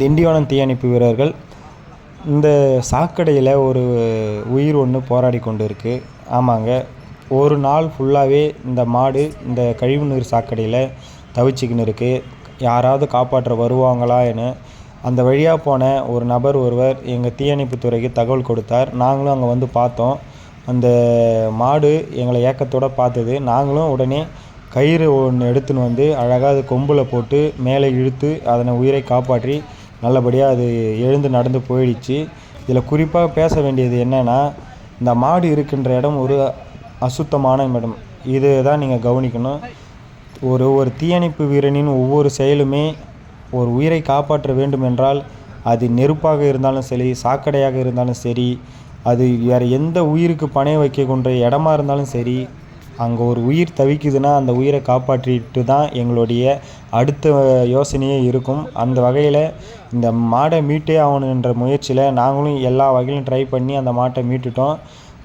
திண்டிவனம் தீயணைப்பு வீரர்கள் இந்த சாக்கடையில் ஒரு உயிர் ஒன்று போராடி கொண்டு இருக்குது ஆமாங்க. ஒரு நாள் ஃபுல்லாகவே இந்த மாடு இந்த கழிவுநீர் சாக்கடையில் தவிச்சிக்கின்னு இருக்குது யாராவது காப்பாற்ற வருவாங்களா என. அந்த வழியாக போன ஒரு நபர் ஒருவர் எங்கள் தீயணைப்பு துறைக்கு தகவல் கொடுத்தார். நாங்களும் அங்கே வந்து பார்த்தோம். அந்த மாடு எங்களை ஏக்கத்தோடு பார்த்தது. நாங்களும் உடனே கயிறு ஒன்று எடுத்துன்னு வந்து அழகாக அது கொம்பில் போட்டு மேலே இழுத்து அதனை உயிரை காப்பாற்றி நல்லபடியாக அது எழுந்து நடந்து போயிடுச்சு. இதில் குறிப்பாக பேச வேண்டியது என்னென்னா இந்த மாடு இருக்கின்ற இடம் ஒரு அசுத்தமான இடம். இது தான் நீங்கள் கவனிக்கணும். ஒரு ஒரு தீயணைப்பு வீரனின் ஒவ்வொரு செயலுமே ஒரு உயிரை காப்பாற்ற வேண்டும் என்றால் அது நெருப்பாக இருந்தாலும் சரி சாக்கடையாக இருந்தாலும் சரி அது வேறு எந்த உயிருக்கு பணைய வைக்கக்கூடிய இடமா இருந்தாலும் சரி அங்கே ஒரு உயிர் தவிக்குதுன்னா அந்த உயிரை காப்பாற்றிட்டு தான் எங்களுடைய அடுத்த யோசனையே இருக்கும். அந்த வகையில் இந்த மாடை மீட்டே ஆகணுன்ற முயற்சியில் நாங்களும் எல்லா வகையிலும் ட்ரை பண்ணி அந்த மாட்டை மீட்டுட்டோம்.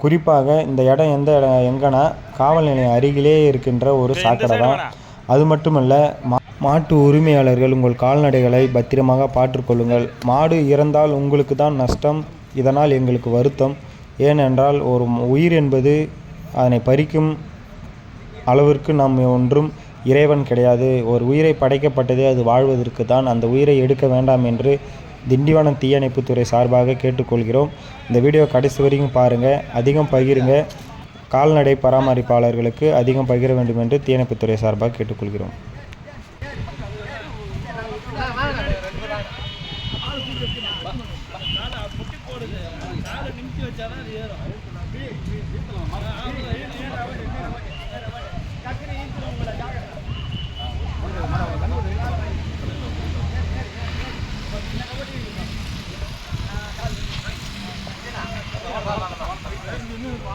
குறிப்பாக இந்த இடம் எந்த இடம் எங்கன்னா காவல் நிலையம் அருகிலே இருக்கின்ற ஒரு சாக்கடை தான். அது மட்டுமல்ல மா மாட்டு உரிமையாளர்கள் உங்கள் கால்நடைகளை பத்திரமாக பார்த்துக்கொள்ளுங்கள் மாடு இறந்தால் உங்களுக்கு தான் நஷ்டம் இதனால் எங்களுக்கு வருத்தம். ஏனென்றால் ஒரு உயிர் என்பது அதனை பறிக்கும் அளவிற்கு நாம் ஒன்றும் இறைவன் கிடையாது. ஒரு உயிரை படைக்கப்பட்டதே அது வாழ்வதற்கு தான். அந்த உயிரை எடுக்க வேண்டாம் என்று திண்டிவனம் தீயணைப்புத்துறை சார்பாக கேட்டுக்கொள்கிறோம். இந்த வீடியோ கடைசி வரைக்கும் பாருங்கள் அதிகம் பகிருங்க. கால்நடை பராமரிப்பாளர்களுக்கு அதிகம் பகிர வேண்டும் என்று தீயணைப்புத்துறை சார்பாக கேட்டுக்கொள்கிறோம்.